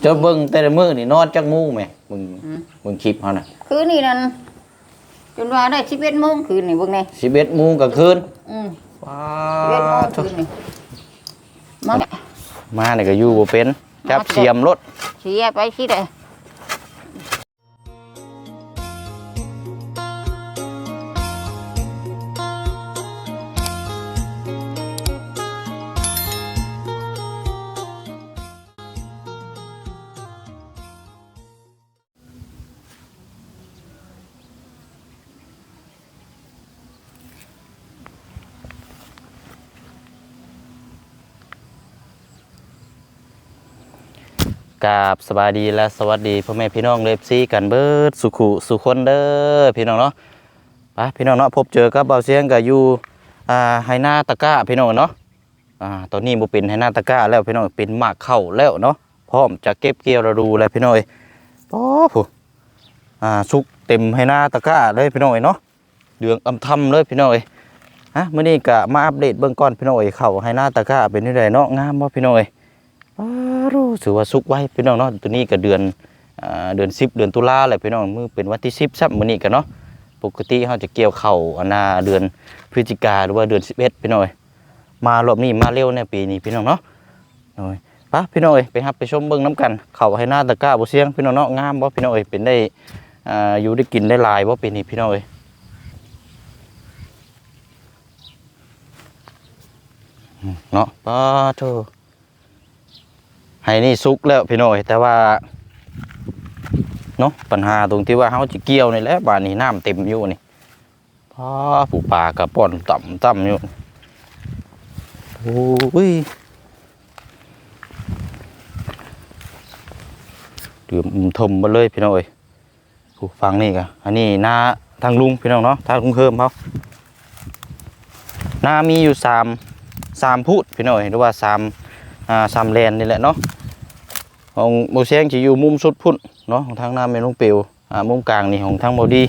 เจะเบิ่งแต่ละมื้อนี่นอนจักมู่แหมมึงอืม มึงคลิปเฮาน่ะคืนนี่นั่นจนว่าได้สิบเอ็ดโมงคืนนี่เบิ่งแน่11โมงกลางคืนอืมว้าสิบเอ็ดโมงทุคืนนี่มาเนี่ยมานี่ก็อยู่บ่เป็นจับมาเถอะเสียมรถเสียไปสิได้ กราบสบายดีและสวัสดีพ่อแม่พี่น้องเลฟซีกันเบิดสุขุสุคนเด้อพี่น้องเนาะไปพี่น้องเนาะพบเจอกับเบาเสียงกับอยู่อ่าไฮนาตะก้าพี่น้องเนาะอ่าตอนนี้บ่เป็นไฮนาตะก้าแล้วพี่น้องเป็นหมากเข้าแล้วเนาะพร้อมจะเก็บเกี่ยวระดูแล้วพี่น้องเอ้โอ้โหอ่าสุกเต็มไฮนาตะก้าเลยพี่น้องเอ้ยเนาะเดืองอำทำเลยพี่น้องเอ้ยฮะเมื้อนี้ก็มาอัปเดตเบื้องก่อนพี่น้องเอ้ยเข้าไฮนาตะก้าเป็นจังไดเนาะงามบ่พี่น้องเอ้ย รู้สึกว่าสุกไว้พี่น้องเนาะตัวนี้ก็เดือนเดือนสิบเดือนตุลาแหละพี่น้องมือเป็นวันที่สิบซับมือนี้กันเนาะปกติเขาจะเกี่ยวเข่าอนาเดือนพฤศจิกาหรือว่าเดือนสิบเอ็ดพี่น้องเอ้ยมารอบนี้มาเร็วในปีนี้พี่น้องเนาะโอ้ยปะพี่น้องเอ้ยไปฮับไปชมเบิ่งน้ำกัน เข่าให้หน้าตะกร้าบ่เสียงพี่น้องเนาะงามบ่พี่น้องเอ้ยเป็นได้อยู่ได้กินได้ลายบ่ปีนี้พี่น้องเอ้ยเนาะป้าโธ ให้นี่สุกแล้วพี่น้อยแต่ว่าเนาะปัญหาตรงที่ว่าเขาจะเกี่ยวนี่แหละบ้านนี้น้ำเต็มอยู่นี่พอผู้ป่ากับป่อนต่ำต่ำอยู่โอ้ยเดือมทมมาเลยพี่น้อยผู้ฟังนี่กะอันนี้หน้าทางลุงพี่น้องเนาะทางลุงเพิ่มเขาหน้ามีอยู่สามสามพุทธพี่น้อยหรือว่าสามอ่าสามแลนนี่แหละเนาะ ของโมเสียงจะอยู่มุมสุดพุ่นเนาะของทางหน้าเมลุงเปียวอ่ามุมกลางนี่ของทางโมดี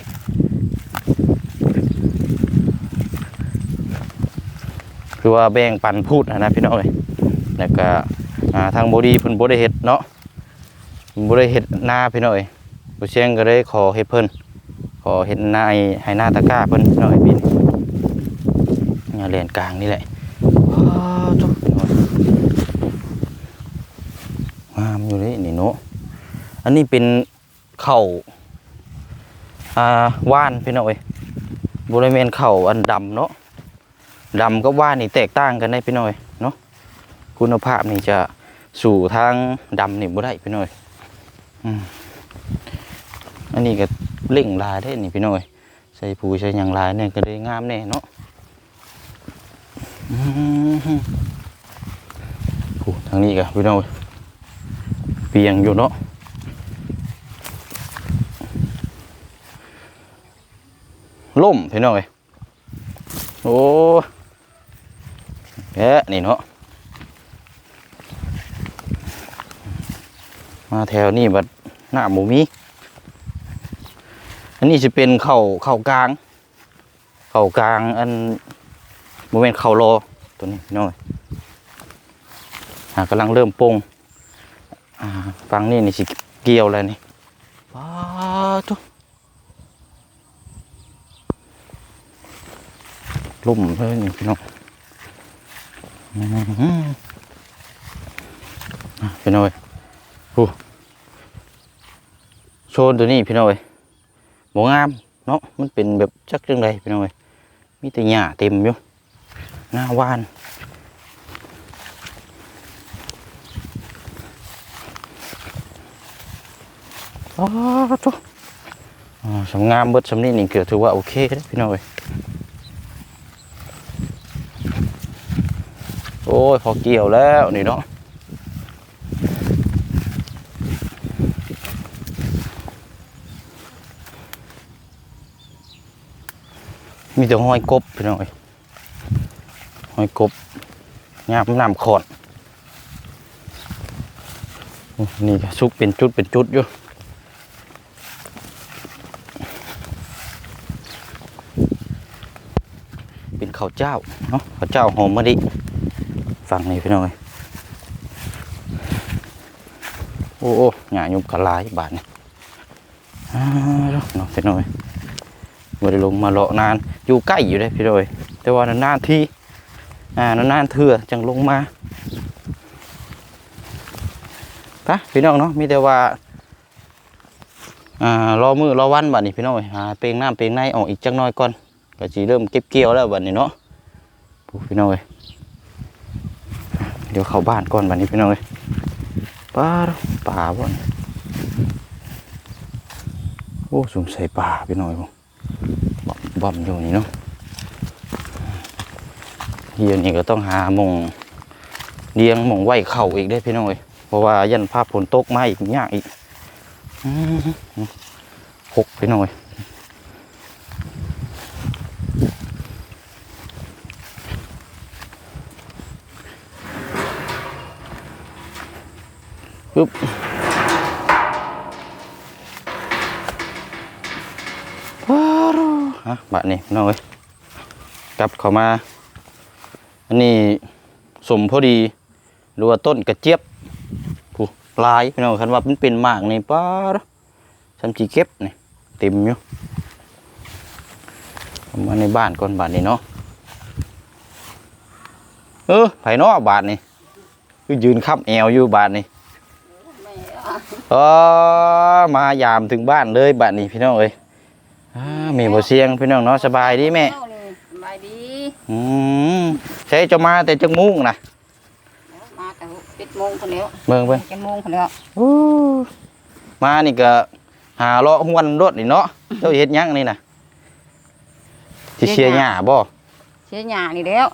คือว่าแบ่งปันพูดนะนะพี่น้องเอ้ยแล้วก็อ่าทางโมดีเพิ่นบ่ได้เฮ็ดเนาะบ่ได้เฮ็ดหน้าพี่น้องเอ้ยโมเสียงก็เลยขอเฮ็ดเพิ่นขอเฮ็ดหน้าให้หน้าตะก้าเพิ่นพี่น้องเอ้ยปีนี้เนี่ยเลนกลางนี่แหละอ้าวจุ๊บ งามอยู่นี่นี่ เนาะอันนี้เป็นเข่าอ่าว่านพี่น้อยบริเวณเข่าอันดำเนาะดำกับว่านนี่แตกต่างกันได้พี่น้อยเนาะคุณภาพนี่จะสู่ทางดำนี่บ่ได้พี่น้อยอันนี้ก็เล่งลายได้นี่พี่น้อยใส่ผูใส่ยังลายเนี่ยก็ได้งามแน่เนาะอืมผู้ทางนี้ก็พี่น้อย เปียงอยู่เนาะล่มพี่น้องเอ้ยโอ้แอะนี่เนาะมาแถวนี้บัดหน้าหมูมี อันนี้จะเป็นเข่าเข่ากลาง เข่ากลางอันโมเมนเข่าโลตัวนี้น้องเอ้ยอ่ากำลังเริ่มโป่งอ่า ฟังนี่นี่สิเกี่ยวแล้วนี่ว้าทุลุ่มเลยนี่พี่น้องอื้อหืออะพี่น้องเอ้ยโอ้โซนตัวนี้พี่น้องเอ้ยหมงามเนาะมันเป็นแบบจักเรื่องใดพี่น้องเอ้ยมีแต่หญ้าเต็มอยู่หน้าว่าน อ๋อทุกสำงามเบิดสำนี้นี่เกือถือว่าโอเคเด้อพี่น้องเอ้ยโอ้ย พอเกี่ยวแล้วนี่เนาะมีแต่ห้อยกบพี่น้องเอ้ยห้อยกบงามน้ำขอดนี่ก็ซุกเป็นจุดเป็นจุดอยู่ เป็น ข้าวเจ้าเนาะข้าวเจ้าหอมมะลิฟังนี่พี่น้องเอ้ยโอ้โอ้หญ้ายุบกระลายบาดนี่อ้าวเนาะเนาะพี่น้อยบ่ได้ลงมาเลาะนานอยู่ใกล้อยู่เด้พี่น้อยแต่ว่านานๆทีอ่านานๆเทื่อจังลงมาไปะพี่น้องเนาะมีแต่ว่าอ่ารอมือรอวันบัดนี้พี่น้องเอ้ยหาเปลงน้ำเปลงในออกอีกจักหน้อยก่อน ก็สิเริ่มเก็บเกี่ยวแล้วบัดนี้เนาะพี่น้องเอ้ยเดี๋ยวเข้าบ้านก่อนบัดนี้พี่น้องเอ้ยป่าป่าบ่นโอ้สงสัยป่าพี่น้องเอ้ยบ่บ่บ่มอยู่นี่เนาะเฮียนี่ก็ต้องหาหมงเลี้ยงหมงไหวเข่าอีกได้พี่น้องเอ้ยเพราะว่ายันภาพฝนตกมาอีกยากอีกหกไปหน่อย ปึ๊บว้าวฮะบะนี่พี่น้องเอ้ยกลับเข้ามา อันนี้สมพอดีหรือว่าต้นกระเจี๊ยบผู้ลายพี่น้องคันว่ามันเป็นหมากนี่ป้าดฉันจีเก็บนี่เต็มอยู่เอามาในบ้านก่อนบาทนี้เนาะเออไผเนาะบาทนี่คือยืนค้ำแอวอยู่บาทนี่เออมายามถึงบ้านเลยบาทนี้พี่น้องเอ้ยอ่าแมีบ่เสียงพี่น้องเนาะสบายดีแม่เจ้านี่สบายดีอืมใช้จะมาแต่จังมุ้งนะมาแต่ปิดโมงคนแล้วเบิ่งเบิ่งจะโมงคนแล้วอู้มานี่ก็หาเลาะหวนรถนี่เนาะเจ้าเฮ็ดหยังนี่น่ะสิเชียร์หญ้าบ่เสียหยานี่แล้ว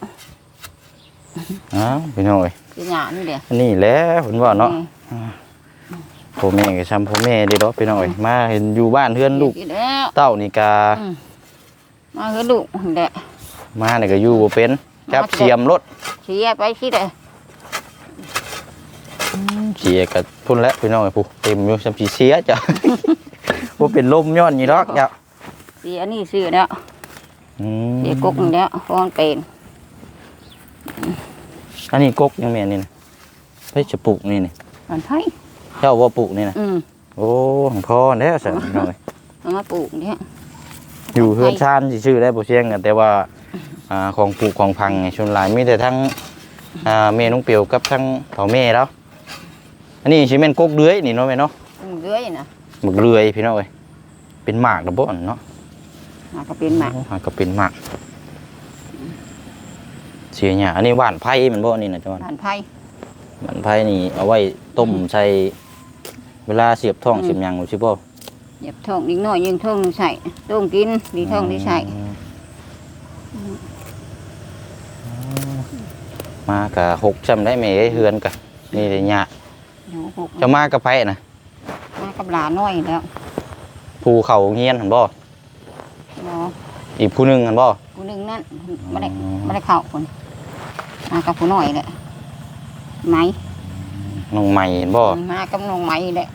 อ้าวพี่น้องเอ้ยเสียหยานี่เด้อันนี่แหละเพิ่นว่าเนาะ อืม พ่อแม่ก็ซ้ำพ่อแม่เด้เนาะพี่น้องเอ้ยมาเห็นอยู่บ้านเฮือนลูกนี่แล้วเต้านี่กาอืมมาเฮือลูกนี่แหละมานี่ก็อยู่บ่เป็นจับเสียมรถเสียไปสิเด้อเสียก็พุ่นแล้วพี่น้องเอ้ยผู้เต็มอยู่ซ้ำสิเสียจ้ะ บ่เป็นลมย้อนนี่ดอกจ้ะเสียนี่ซื้อแล้วอืมเสียกุกนี่แล้วเพราะมันเป็นอันนี้กกยังแม่นนี่นะเฮ้ยจะปลูกนี่นี่มันไผ เจ้าบ่ปลูกนี่นะอืมโอ้ของพ่อแล้วสั่นพี่น้องเอ้ยเอามาปลูกเนี่ย อยู่เฮือนชานสิชื่อได้บ่เชียงกันแต่ว่าอ่าของปลูกของพังนี่ส่วนหลายมีแต่ทั้งอ่าแม่น้องเปียวกับทั้งเฒ่าแม่แล้วอันนี้สิแม่นกกเดือยนี่เนาะแม่เนาะมันเลื้อยน่ะหมึกเรือยพี่น้องเอ้ยเป็นหมากนะบ่อนเนาะมันก็เป็นหมากหากก็เป็นหมากเสียหยาอันนี้หวานไผ่มันบ่อันนี้นะจ๊ะผ่านไผหวานไผ่นี่เอาไว้ต้มใส่ เวลาเสียบท้องเสียบหยังบ่สิบ่เหยียบท้องนิดหน่อยยิงท้องนึงใส่ต้มกินดีท้องดีใส่อืมมากะหกจำได้ไหมเอ้ยเฮือนกะนี่เลยหยาเดี๋ยวหกจะมากับไผน่ะมากับหลานน้อยแล้วภูเขาเฮียนหั่นบ่เนาะอีกผู้หนึงหั่นบ่ผู้หนึ่งนั่นไม่ได้ไม่ได้เข้าคนมากับผู้น้อยแหละไหม น้องใหม่เห็นบ่มากับน้องไหมแหละ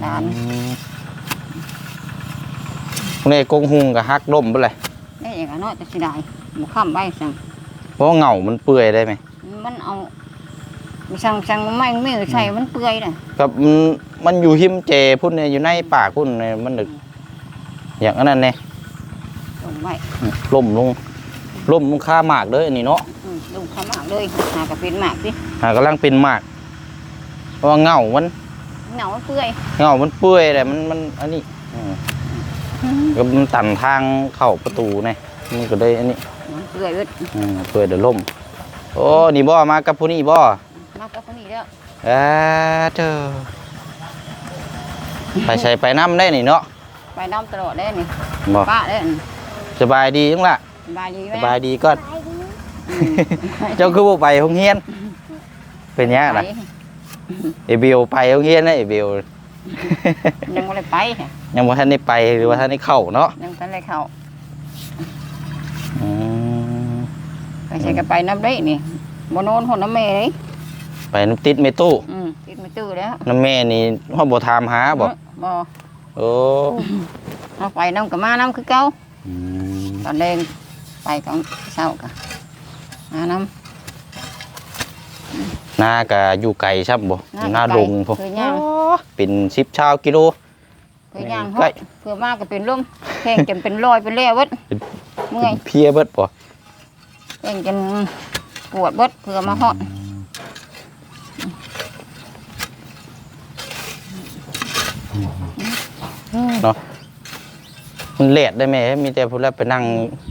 หลานพวกนี้กงหุงก็ฮักล่มเบ่เลยได้อย่างน้อยจะสิได้หมูข้ามใบสั่งเพราะว่าเหงามันเปื่อยได้ไหมมันเอาสั่งสั่งไม่ไม่ใส่มันเปื่อยน่ะกับมันมันอยู่หิมเจพุ่นเนี่ยอยู่ในป่าพุ่นเนี่ยมันดึกอย่างนั้นเนี่ยลงไว้ล่มลงล่มลงค่าหมากเด้ออันนี้เนาะอืมลงข้ามหมากเลยหากระเป็นหมากสิหากำลังเป็นหมาก เพราะว่าเหงามันเหนามันเปื่อยเหงามันเปื่อยแต่มันมันอันนี้อืมก็มันตันทางเข้าประตูเนี่ยมันก็ได้อันนี้มันเปื่อยเว้ยอืมเปื่อยเดี๋ยวล่ม โอ้นี่บ่มากับผู้นี้บ่มากับคนนี้แล้วเอ้อเธอไปใส่ไปน้ำได้นี่เนาะไปน้ำตลอดได้นี่บ่ป้าได้อันสบายดีจังล่ะสบายดีไหมสบายดีก็อืมเจ้าคือบ่ไปโรงเรียนเป็นยังไงไปล่ะ ไอเบลไปโรงเรียนนะไอเบลยังไม่ได้ไปค่ะยังบ่ทันได้ไปหรือว่าทันได้เข้าเนาะยังทันได้เข้าอืมไปใส่กระไปน้ำได้นี่บนโนนหนน้ำเมย์เลยไปน้ำติดเมตู้อืมติดไม่ตื้อแล้วน้ำแม่นี่เฮาบ่ถามหาบ่บ่โอ้เอาไปน้ำกับมาน้ำคือเก่าอืมตอนแรงไปตอนเช้ากันมาน้ หน้าก็อยู่ไกลช่ำบ่หน้าลงพวกเคยย่างเป็นสิบชาวกิโลเคยย่างใกล้ฮอดเพื่อมากก็เป็นลมแข่งจนเป็นรอยเป็นแล้วเบิดเมื่อยเพียเบิดบ่แข่งจนปวดเบิดเพื่อมาฮอดเนาะมันเลดได้ไหมมีแต่พูดแล้วไปนั่ง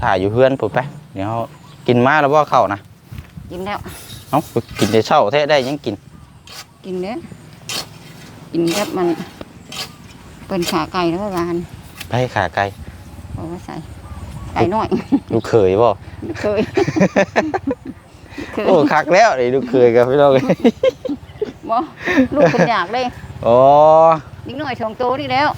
ถ่ายอยู่เพื่อนพูดไปเดี๋ยวกินมาแล้วว่าเข้านะกินแล้ว เอ้ากินแต่เช้าแท้ได้ยังกิน กินเด้อกินแบบมัน เป็นขาไก่แล้วร้านไปขาไก่เอาไว้ใส่ไก่น้อยลูกเขยบ่เคยเคยโอ้คักแล้วนี่ลูกเขยกับพี่น้องเอ้ยบ่ลูกคนอยากเลยอ๋อนิดหน่อยชงโตนี่แล้ว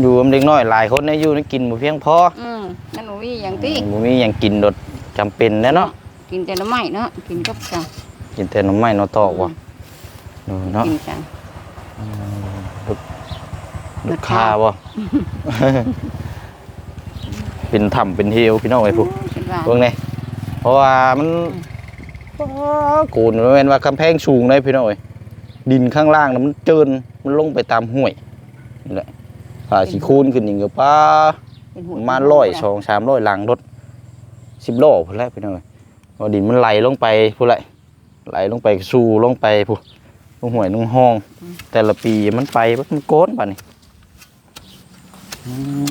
อยู่กับเด็กน้อยหลายคนเนี่ยอยู่นี่กินบ่เพียงพออืมนั่นหนูมีอย่างที่บ่มีหยังกินโดดจำเป็นแน่เนาะ กินแต่น้ำไม้เนาะกินกับจังกินแต่หน้ำไม้เนาะตอกว่ะเออเนาะกินจังลูกค้าบ่เป็นถ้ำเป็นเฮวพี่น้องไอ้พวกคิดว่าเบิ่งนี่เพราะว่ามันกูนมันเป็นว่ากำแพงสูงเลยพี่น้องเอ้ยดินข้างล่างน่ะมันเจินมันลงไปตามห้วยนี่แหละผ่าสิคูนขึ้นนี่ก็ป้าเป็นปหุ่นระมาณร้อยสองสามร้อยหลังรถสิบโลพุ่นแหละพี่น้องเอ้ย พอดินมันไหลลงไปพุ่นแหละไหลลงไปสู่ลงไปพุ่นลงห้วยลงห้อง แต่ละปีมันไปมันโกนป่ะนี่อืม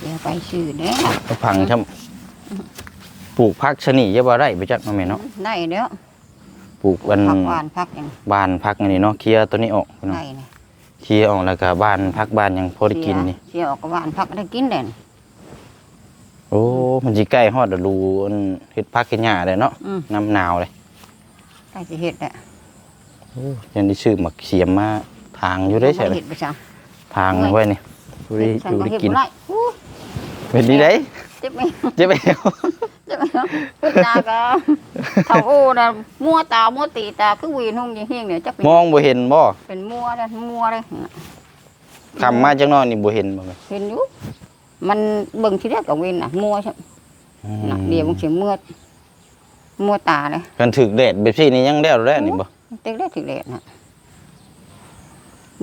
เดี๋ยวไปชื่อเด้อก็พังช่ำปลูกพักชะนีเยาว่าได้ไปจักมาแม่เนาะได้แล้วปลูกวันผักหวานผักอย่างบานพักอันนี้เนาะเคลียร์ตัวนี้ออกพี่น้องได้เนี่ยเคลียร์ออกแล้วก็บานพักบานยังพอได้กินนี่เสียออกกับหวานผักได้กินเด่นโอ้มันสิใกล้ฮอดฤดูอันเฮ็ดพักเฮ็ดหญ้าเลยเนาะอืม น้ำหนาวเลยใกล้จะเห็ดแหละยังได้ชื่อหมักเสียมมาทางอยู่ได้ใช่ไหมเห็ดไปจังทางไว้นี่ดูได้ฉันดูก็ได้เห็ดกินบ่ได้อู้เป็นดีได้เจ็บไหมเจะไปเอาเจ็บไหมเนาะพูดตาก็เท่าโอ้นะมัวตามัวตีตาคือวีนหุ่งยิงเฮงเนี่ยจักเป็นมองบ่เห็นบ่เป็นมัวเลยมัวเลย คำมาจังน้อยนี่บ่เห็นบ่แม่เห็นอยู่ มันเบิ่งที่แรกกับวินน่ะมัวใช่อืมน่ะเดี๋ยวมันเสียมัวมัวตาเลยกันถึกแดดแบบนี้นี่ยังแล้วแล้วนี่บ่เต็กได้ถึงเลยน่ะ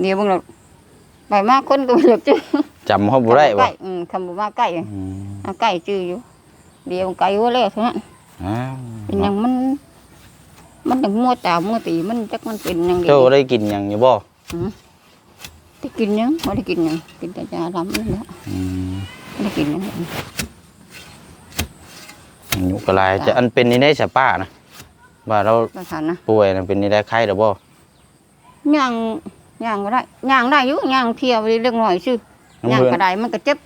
เดี๋ยวมึงเราไปมากคนก็ไม่อยากจื้อจำเฮาบ่ได้ใกบ่ล้อืมคำบอกว่าใกล้อืมเอาใกล้จื้ออยู่ เดี๋ยวไกลว่าแล้วเท่านั้นอ้าวเป็นหยังมัน มันยังมัวตามัวตีมันจักมันเป็นหยังดีเจ้าได้กินหยังอยู่บ่ ที่กินหยังไม่ได้กินหยังกินแต่ยาดำนี่แหละอืมไม่ได้กินหยังอายุก็หลายจะอันเป็นนี่ได้สะป้านะว่าเราประทานนะป่วยน่ะเป็นนี่ได้ไข้หรือบ่ย่างย่างก็ได้ย่างได้อยู่ย่างเที่ยวไปเรื่องหน่อยชื่อน้ำย่างเพื่อนกระไดมันก็เจ็บ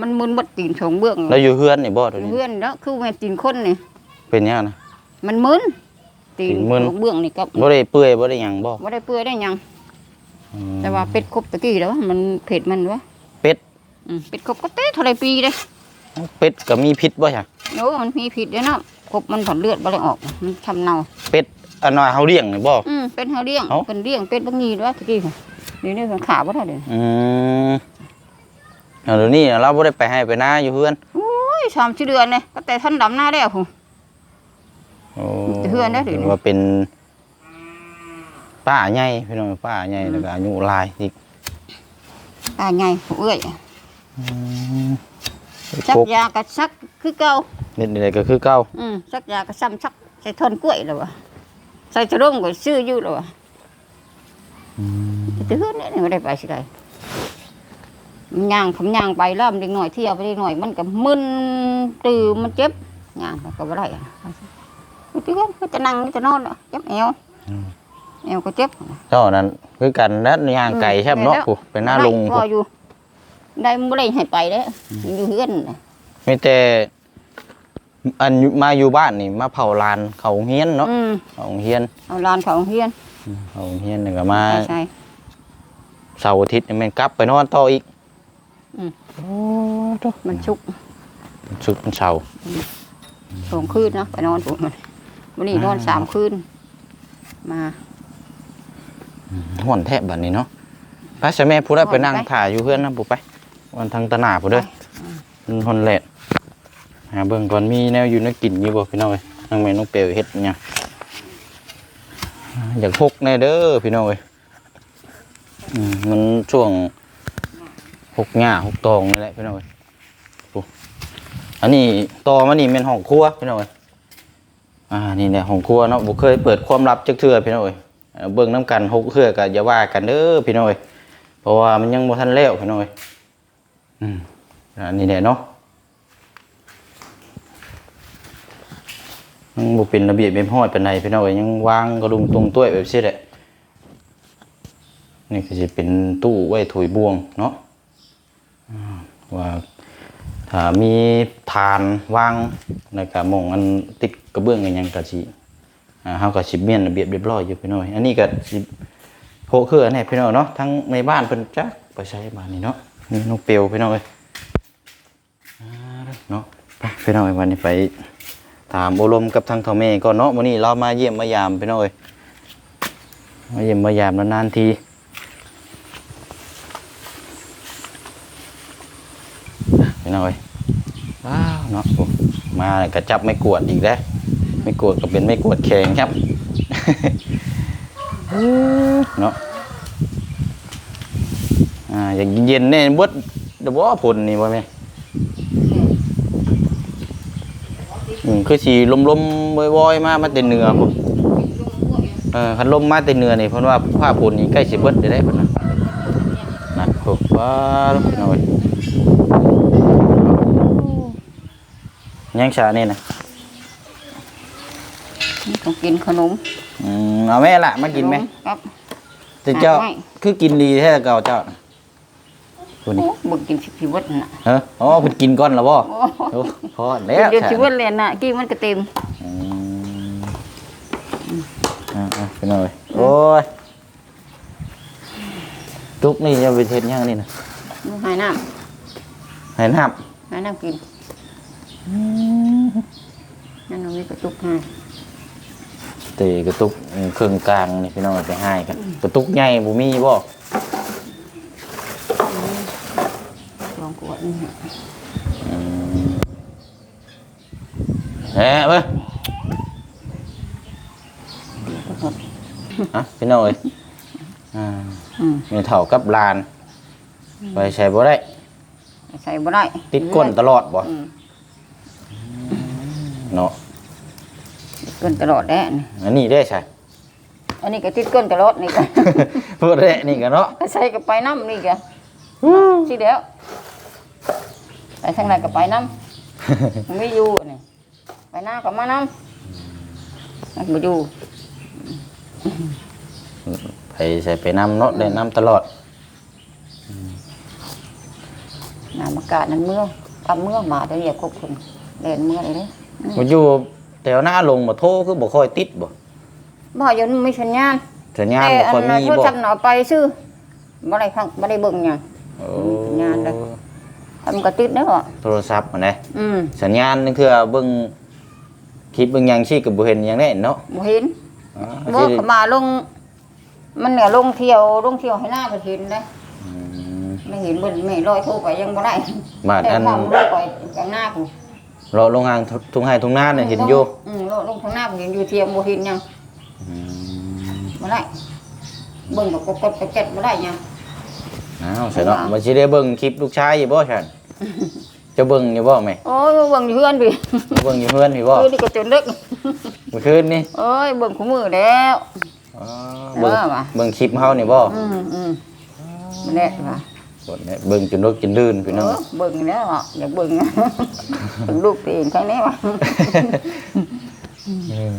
มันมึนบดตีนสองเบื้องเราอยู่เฮือนนี่บ่ตัวนี้เพื่อนแล้วคือแม่ตีนคนนี่เป็นยังนะมันมึนตีนตีนมึนสองเบื้องนี่ก็บ่ได้เปื่อยบ่ได้หยังบ่ไม่ได้เปื่อยได้หยังอืม แต่ว่าเป็ดครบตะกี้แล้วมันเผ็ดมันวะเป็ดอืมเป็ดครบก็เต้เท่าไรปีเลยเป็ดก็มีพิษบ่จ้ะโอ้มันมีผิดเด้อเนาะครบมันผ่อนเลือดบ่ได้ออกมันทำเนาเป็ดอันน้อยเฮาเลี้ยงนี่บ่อืมเป็นเฮาเลี้ยงเอ้าเป็นเลี้ยงเป็ดบางงีด้วยตะกี้เดี๋ยวนี้มันขาบ่ได้เด้ออืมเอาเดี๋ยวนี้เราบ่ได้ไปให้ไปนาอยู่เฮือนโอ้ยสามสี่เดือนเลยก็แต่ท่านดำหน้าแล้วพุ่นโอ้เฮือนได้เดี๋ยวนี้ว่าเป็น ป้าใหญ่พี่น้องป้าใหญ่แล้วก็อายุหลายอีกตาใหญ่ผู้เอ้ยอืมซักครบยากระซักคือเก่าเด็ดๆก็คือเก่าอืมซักยากระซ้ำซักใส่ทนกล้วยแล้ววะใส่จะร่มก็ซื้ออยู่แล้ววะอืมแต่เฮือนนี่ไม่ได้ไปสิได้มันย่างผมย่างไปแล้วมันเด็กหน่อยเที่ยวไปเด็กหน่อยมันก็มึนตื่นมันเจ็บย่างไปก็บ่ได้อะไปเตือนก็จะนั่งจะนอนอะเจ็บเอว เอวก็เจ็บเจ้านั้นคือกันนัดย่างไก่ใช่ไหมเนาะอืมกูไปหน้าลุงได้พกูออยู่ ได้ไม่ได้ให้ไปแล้วอยู่เฮือนน่ะมีแต่อันมาอยู่บ้านนี่มาเผาลานเขาเฮียนเนาะอืมเขาเฮียนเอาลานเขาเฮียนเขาเฮียนนี่ก็มาใช่ใช่เสาร์อาทิตย์นี่แมันกลับไปนอนต่ออีกอืมโอ้มันชุกสุดเป็นเสาร์สองคืนนะไปนอนถูกมันวันนี้นอนสามคืนมา ห่วนแทบแบบนี้เนาะพระเจ้าแม่ผู้ได้ไปนั่งห่อนไปถ่ายอยู่เพื่อนนะปุ๊ไปวันทางตะหนาผู้เด้อมันห่อนแหลดหาเบิ่งก่อนมีแนวอยู่แนักกินอยู่บ่พี่น้องเอ้ยน้องแม่น้องเปียวเฮ็ดหยังอ่าอยากพกแน่เด้อพี่น้องเอ้ยอืมมันช่วงหกหญ้าหกตองนี่แหละพี่น้องเอ้ยโอ้อันนี้ตอมันนี่เป็นห้องครัวพี่น้องเอ้ยอ่านี่แหละห้องครัวเนาะบ่เคยเปิดความลับจักเทื่อพี่น้องเอ้ย เอ่อเบิ่งน้ำกันหกเทื่อก็อย่าว่ากันเด้อพี่น้อยเพราะว่ามันยังบ่ทันแล้วพี่น้อยอืมอันนี้แหละเนาะยังบ่เป็นระเบียบเรียบร้อยปานใดพี่น้อยยังวางกระดุมตรงต้วแบบซี่แหละนี่ก็สิเป็นตู้ไว้ถุยบวงเนาะว่าถ้ามีฐานวางในกะมองอันติดกระเบื้องกันยังก็สิ เฮาก็สิเมียนระเบียบเรียบร้อยอยู่พี่น้อยอันนี้ก็สิโพคืออันนี้พี่น้องเนาะทั้งในบ้านเพิ่นจักไปใช้บ้านนี่เนาะนี่นกเปียวพี่น้องเอ้ยเนาะไปพี่น้องเอ้ยวันนี้ไปถามโอลมกับทางทอเมก่อนเนาะวันนี้เรามาเยี่ยมมายามไปหน่อยมาเยี่ยมมายามนานๆทีไปหน่อยว้าวเนาะมาก็จับไม่กวดอีกแล้ว ไม่กวดก็เป็นไม่กวดแข็งครับเนาะอ่าอย่างเย็นๆเนี่ยเบดเดี๋ยวว่าผลนี่ว่าไหมอืมคือสีลมๆวอยๆมามาแต่เนือพุ่นเออคันลมมาแต่เนือนี่เพิ่นว่าผ้าปุ่นนี่ใกล้สิเบิดได้ได้พุ่นะนั่นโอ้ว้าลูกน้อยยังชานี่นะ ต้องกินขนมอืมเอาแม่ละมากินไหมครับ แต่เจ้าไม่ คือกินดีแท้เก่าเจ้าพุ่นนี่โอ้บึกกินสิบชีวิตน่ะเอออ๋อเพิ่นกินก่อนแล้วบ่โอ้โอ้พอแล้วเดือนจ้ะชีวิตเลยน่ะกี่มันก็เต็มอืมอ่าๆพี่น้อยโอ้ยทุกนี่จะไปเฮ็ดหยังนี่นะมึงหายน้ให้น้ำหายน้ำกินนั่นเอาไว้กระตุกให้ำ เตะกระตุกเครื่องกลางนี่พี่น้องไปให้กันกระตุกใหญ่บ่มีบ่ลองกวดนี่อืมเฮ้เบ้ฮะพี่น้องเอ้ยอ่าอืมมีเท่ากับลาน ไปใช้บ่ได้ใส่บ่ได้ ติดก้นตลอดบ่ อืม เนาะ ติด ก้นตลอดแน่นี่อันนี้ได้ใช่อันนี้ก็ติดก้นตลอดนี่ก็เพื่อได้นี่กันเนาะใส่ก็ไปน้ำนี่ก็สิเดียวไปทางไหนก็ไปน้ำมันไม่อยู่นี่ไปหน้าก็มาน้ำมันไม่อยู่ไปใส่ไปน้ำเนาะได้น้ำตลอดน้ำอากาศนั้นเมื่อทำเมื่อมาแต่เนี่ยควบคุมเล่นเมื่อเลยเด้มันอยู่ แถวหน้าลงบ่โทรคือบ่ค่อยติดบ่บ่อยนไม่สัญญาณสัญญาณแต่บ่อัค่อยนนั้นมีโทรบ่ศัพท์หน่อไปซื้อบ่ได้ฟังบ่ได้เบิ่งหยังโอ้สัญญาณเลยทำก็ติดได้บ่โทรศัพท์อะนะอืมสัญญาณนึงเทื่อเบิ่งคลิปเบิ่งหยังชี้ก็บ่เห็นหยังได้เนาะบ่เห็นอ๋อบ่สิเขามาลง มันเนี่ยลงเที่ยวลงเที่ยวให้หน้าก็เห็นได้อืมไม่เห็นบ่แม่ลอยโทรไปยังบ่ได้บาดแต่อัน ความลงไปข้างหน้าพุ่น เราลงหางทุ่งไห้ทุ่งนาเนี่ยเห็นอยู่อืมลงข้างหน้าผมเห็นอยู่เทียมบ่เห็นหยังอืมบ่ได้เบิ่งก็กดๆไปเจ็ดบ่ได้หยัง อ้าวใช่เนาะมันสิได้เบิ่งคลิปลูกชายอยู่บ่ฉันจะเบิ่งอยู่บ่แม่โอ้ยเบิ่งอยู่เพื่อนพี่เบิ่งอยู่เฮือนพี่บ่เออนี่ก็จนดึกเมื่อคืนนี่เอ้ยเบิ่งคู่มือแล้วอ๋อเบิ่งเออว่ะเบิ่งคลิปเฮานี่บ่อืมอืมมันแหละว่ะ กดเนี่ยเบิ่งจนรกจนลื่นพี่น้องเออเบิ่งแล้วอะอยากเบิ่งเบิ่งลูกตัวเองครั้งนี้ว่ะอืม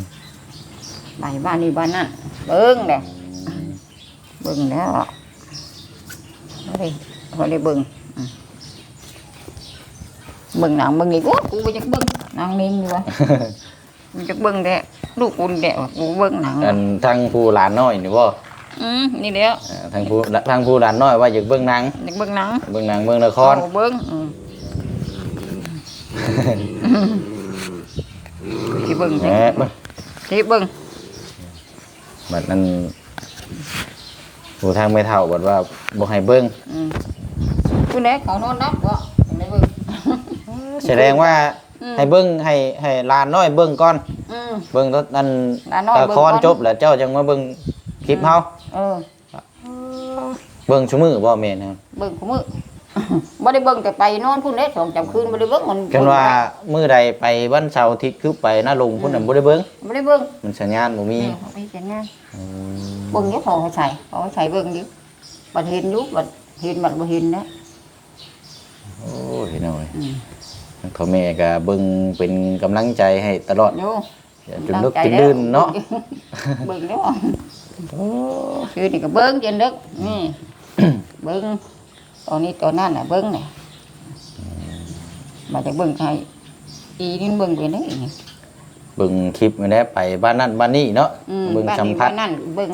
ไปบ้านนี้บ้านนั่นเบิ่งเด้เบิ่งแล้วอะบ่ได้บ่ได้เบิ่งอืมเบิ่งหนังเบิ่งนี่โอ้กูบ่อยากเบิ่งหนังนิ่งอยู่ว่ะมันจะเบิ่งแท้ลูกอุ่นแท้ว่ะกูเบิ่งหนังอันทางผู้หลานน้อยนี่บ่ อืมนี่แล้วอ่าทางผู้ทางผู้หลานน้อยว่าอยากเบิ่งหนังอยากเบิ่งหนังเบิ่งหนังเบิ่งละครเอาเบิ่งอืมที่เบิ่งแหจังมเบิ่งที่เบิ่งบัดนั้นผู้ทางไม่เท่าบัดว่าบ่ให้เบิ่งอืมผู้ใดเขานอนรับบ่ยังได้เบิ่ง แสดงว่าอือืม ให้เบิ่งให้ให้หลานน้อยเบิ่งก่อน อืม เบิ่งตอนนั้นหลานน้อยละเบิ่งคก่อรนจบแล้วเจ้าจังมาเบิ่งคลิปเฮา เออเบิ่งชั่วมือบ่แม่นครับเบิ่งของมือ บ่ได้เบิ่งแต่ไปนอนพุ่นเด้สองจำคืนบ่ได้เบิ่งมันกันว่ามื้อใดไปวันเสาร์อาทิตย์คือไปหน้าลงพุ่นน่ะบ่ได้เบิ่งบ่ได้เบิ่งมันสัญญาณบ่มีนี่เขาไปเห็นงานอืมเบิ่งอยู่พอเขาใส่พอเขาใส่เบิ่งอยู่บัดเห็นอยู่บัดเห็นบัดบ่เห็นนะโอ้ยน้อยอืมเขาแม่ก็เบิ่งเป็นกำลังใจให้ตลอดอยู่อย่าจนลึกจนลื่นเนาะ เบิ่งอยู่ คือนี่ก็เบิ่งจนลึกนี่ เบิ่งตอนนี้ตอนนั้นน่ะเบิ่งน่ะมาจากเบิ่งใครอีนี่เบิ่งไปได้นี่เบิ่งคลิปมาแล้วไปบ้านนั่นบ้านนี้เนาะอืมเบิ่งบ้านสัมนี้ผัสบ้านนั่นเบิ่ง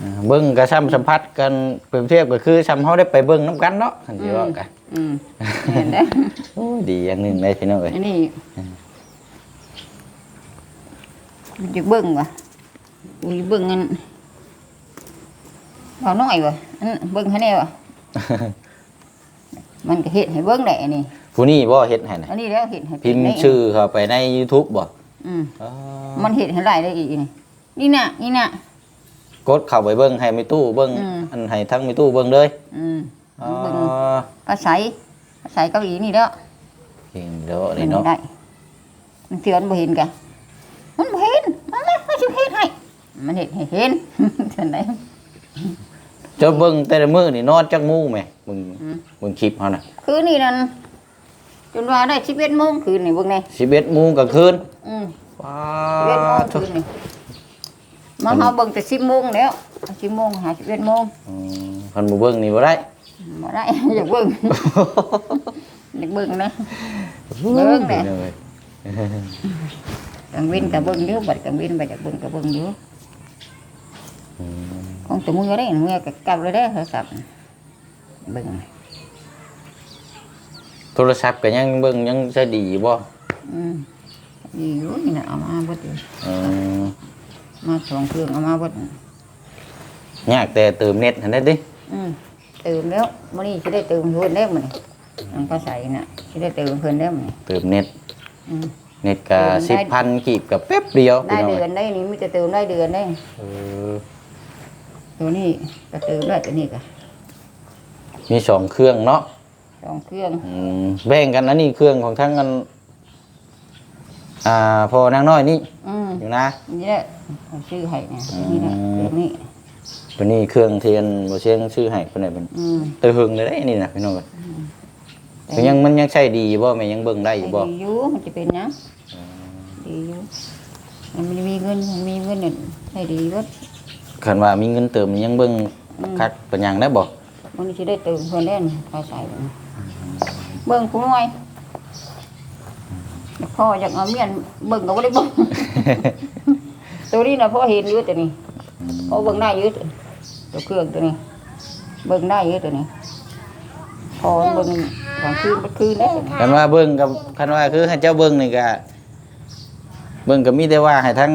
อ่าเบิ่งกระชัมสัมผัสกันเปรียบเทียบก็คือซ้ำเฮาได้ไปเบิ่งน้ำกันเนาะคันสิว่ากันอืมเห็นได้โอ้ยดีอย่างหนึงเลยพี่น้องเอ้ยอันนี้มันจะเบิ่งวะ อุ้ยเบิ่งอันเอาน้อยวะอันเบิ่งให้แน่วะ มันก็เห็นให้เบิ่งได้อันนี้ผู้นี้บ่เฮ็ดให้นะอันนี้แล้วเห็นให้พิมพ์ได้ชื่อเข้าไปใน YouTube บ่อืมอ๋อมันเห็นให้หลายได้อีกนี่นี่น่ะนี่น่ะ กดเข้าไปเบิ่งให้มีตู้เบิ่งอืม อันให้ทั้งมีตู้เบิ่งเลยอืมอ๋อเบิ่งภาษาภาษาเกาหลีนี่เด้อเก่งเด้อเห็นี่นเนาะ ได้มันเตือนบ่เห็นกะมันบ่เห็นมันเลยมันสิเห็นให้ มันเห็นให้เห็นเท่าไหนเจ้าเบิ่งแต่ละมื้อนี่นอนจักโมงแหมเบิ่งอืมเบิ่งคลิปเฮาน่ะคืนนี่นั่นจนว่าได้สิบเอ็ดโมงคืนนี่เบิ่งแน่11โมงกลางคืนอืมว้าสิบเอ็ดโมงวคืนนี่มาเฮาเบิ่งแต่สิบโมงแล้วสิบโมงหาสิบเอ็ดโมงอืมเพิ่นบ่เบิ่งนี่บ่ได้บ่ได้อยากเบิ่งอยากเบิ่งนะเบิ่งแหละพี่น้องเอ้ยกลางเว้นก็เบิ่งอยู่บัดกลางเว้นบัดอยากเบิ่งก็เบิ่งอยู่อืม ของตัวมือได้มือก็กลับเลยได้อโทรศัพท์เบิ่งโทรศัพท์ก็ยังเบิ่งยังใช้ดีบ่อืมดีอยู่นี่น่ะเอามาเบิดอยู่อืมมาสองเครื่องเอามาเบิดยากแต่เติมเน็ตหั่นได้ดิอืมเติมแล้วมื้อนี้สิได้เติมเพิ่นได้มื้อนี้มันก็ใส่น่ะสิได้เติมเพิ่นได้มื้อนี้เติมเน็ตอืมเน็ตก็เติมได้10,000กีบก็แป๊บเดียวได้พี่น้องเดือนได้นี่มีแต่เติมได้เดือนได้เออ ตัวนี้ก็เติมได้ตัวนี้ก็มีสองเครื่องเนาะสองเครื่องอืมแบ่งกันอันนี้เครื่องของทั้งอัน อ่าพอนางน้อยนี่อืมอยู่นะนี่แหละเอาชื่อให้เนี่ยตัวนี้นะตัวนี้ตัวนี้เครื่องเทียนบ่เชียงชื่อให้คนไหนเป็นอืมเตยหึงเลยได้นี่นะพี่น้องเอ้ยก็ยังมันยังใช้ดีบ่แม่ยังเบิ่งได้อยู่บ่ ดีอยู่มันจะเป็นหยังดีอยู่มันไม่มีเงินมันมีเงินเนี่ยให้ดีเบิด คันว่ามีเงินเติมยังเบิ่งอืม คักเป็นหยังได้บ่มันจะได้เติมเพื่อนเล่นพาใส่เบิ่งเบิ่งคุ้มไว้พ่ออยากเอาเมียนเบิ่งก็ไม่ได้เบิ่ง ตัวนี้นะพ่อเห็นอยู่ตัวนี้พ่อเบิ่งได้อยู่ตัวตัวเครื่องตัวนี้ เบิ่งได้อยู่ตัวนี้พอเบิ่งกลางคืนกลางคืนได้ตัวนี้คันว่าเบิ่งกับคันว่าคือให้เจ้าเบิ่งนี่ก็เบิ่งก็มีแต่ว่าให้ทั้ง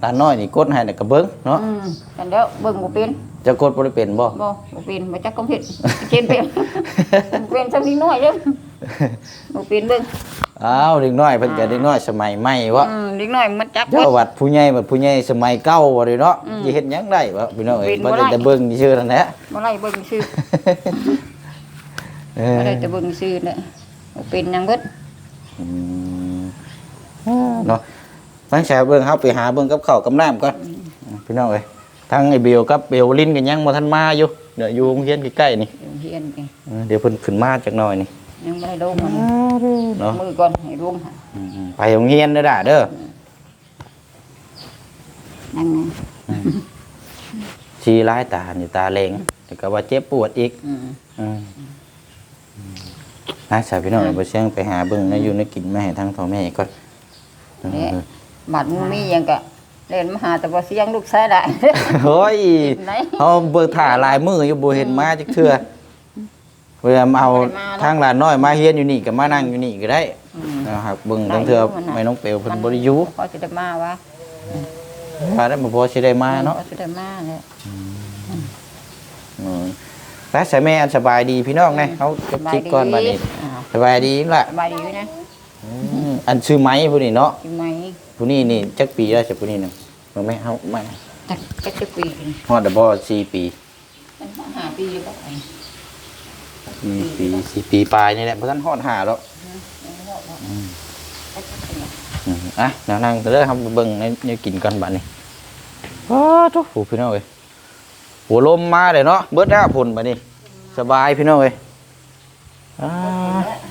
หลานน้อยนี่กดให้แล้วก็เบิ่งเนาะอืมกันแล้วเบิ่งบ่เป็นเจ้ากดบ่ได้เป็นบ่บ่บ่เป็นบ่จักก็เฮ็ดเจนเป็นบ่เป็นจังนี้น้อยเด้อบ่เป็นเบิ่งอ้าวเด็กน้อยเพิ่นก็เด็กน้อยสมัยใหม่วะอืมเด็กน้อยมันจักเจ้าเบิดวัดผู้ใหญ่บัดผู้ใหญ่สมัยเก่าบ่ได้เนาะอืมสิเฮ็ดหยังได้วะพี่น้องเอ้ยเป็นบ่บ่ได้ได้แต่เบิ่งชื่อนั่นแหละบ่ไล่เบิ่งซื่อเออบ่ได้แต่เบิ่งซื่อน่ะบ่เป็นหยังเบิดอืมเนาะ ตั้งแต่เบิ่งเฮาไปหาเบิ่งกับข้าวกับน้ำก่อนพี่น้องเอ้ยทั้งไอ้เบลกับเบลลินก็ยังบ่ทันมาอยู่เดี๋ยวอยู่โรงเรียนใกล้ๆนี่เดี๋ยวเฮียนกันเออเดี๋ยวเพิ่นขึ้นมาจักหน่อยนี่ยังบ่ได้ลงมันเนาะมือก่อนให้ลงหั่นอืมๆไปโรงเรียนเด้อด่าเด้อนั่งไงชีร้ายตานี่ตาแรงแล้วก็ว่าเจ็บปวดอีกอืมอืมน่าสาวพี่น้องไปเชียงไปหาเบิ่งในะอยู่ในกินมาให้ทั้งพ่อแม่ก่อน เออบัดมึงมีหยังก็เล่นมาหาแต่บ่เสียงลูกชายได้ เฮ้ยไหนเขาเบิ่งถ่าลายมืออยู่บ่เห็นมาจักเทื่อเวลามาเอาบ่ได้มาเนาะทางหลานน้อยมาเฮียนอยู่นี่ก็มานั่งอยู่นี่ก็ได้อืมนะครับเบิ่งทั้งเทื่อได้อยู่มันน่ะไม่น้องเปลวเพิ่นบ่ได้อยู่พอสิได้มาวะว่าได้บ่พอสิได้มาเนาะพอสิได้มาแล้วอืมแต่สายแม่อันสบายดีพี่น้องนะเฮาจบคลิปก่อนบัดนี้อ่าสบายดีล่ะ สบายดีอยู่นะ อืม อันชื่อไม้ผู้นี้เนาะใช่ไหมผู้นี้นี่จักปีแล้วจ้ะผู้นี้นึงบ่แม่เฮาไม่จักจักจะปีนี่ฮอดบ่4ปีมันหาปีอยู่บ่ไอ้สี่ปีสี่ปีปลายนี่แหละบ่ทันฮอดหาแล้วอืมอะแนวนั่งเด้อครับเบิ่งในในกินกันบัดนี้โอ้ทุกผู้พี่น้องเอ้ยหัวลมมาเลยเนาะเบิดแล้วพุ่นบัดนี้ สบายพี่น้องเอ้ยอ่า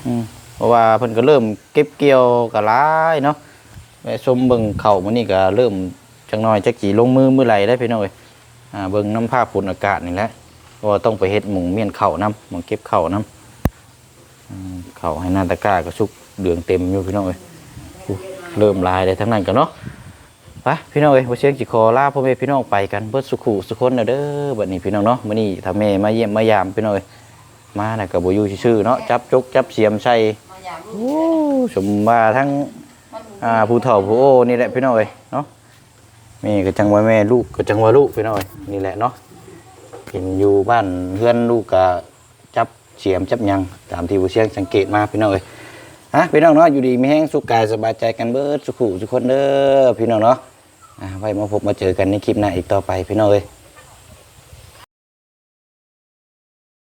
อืม เพราะว่าเพิ่นก็เริ่มเก็บเกี่ยวก็หลายเนาะไปชมเบิ่งเข้ามื้อนี้ก็เริ่มจังน้อยจักสิลงมือมื้อไหลได้พี่น้องเอ้ยอ่าเบิ่งน้ำผ้าฝุ่นอากาศนี่แหละเพราะว่าต้องไปเฮ็ดหมุงเมียนเข้านํหมุงเก็บเข้านํอืมเข้าให้หน้าตะกร้าก็สุกเดืองเต็มอยู่พี่น้องเอ้ยเริ่มลายได้ทั้งนั้นกันเนาะไปพี่น้องเอ้ยบ่เชียงสิขอลาพ่อแม่พี่น้องไปกันเบิดสุขุสุคนเด้อเด้อบัดนี้พี่น้องเนาะมื้อนี้ถ้าแม่มาเยี่ยมมายามพี่น้องเอ้ยมาน่ะก็บ่อยู่ซื่อๆเนาะจับจกจับเสียมใส่ โอ้สมว่าทั้งอ่าผู้เฒ่าผู้โอ้นี่แหละพี่น้องเอ้ยเนาะแม่ก็จังว่าแม่ลูกก็จังว่าลูกพี่น้องเอ้ยนี่แหละเนาะเห็นอยู่บ้านเพื่อนลูกก็จับเสียมจับหยังตามที่ผู้เชี่ยงสังเกตมาพี่น้องเอ้ยฮะพี่น้องเนาะอยู่ดีมีแห้งสุขกายสบายใจกันเบิดสุขุทุกคนเด้อพี่น้องเนาะอ่าไว้มาพบมาเจอกันในคลิปหน้าอีกต่อไปพี่น้องเอ้ย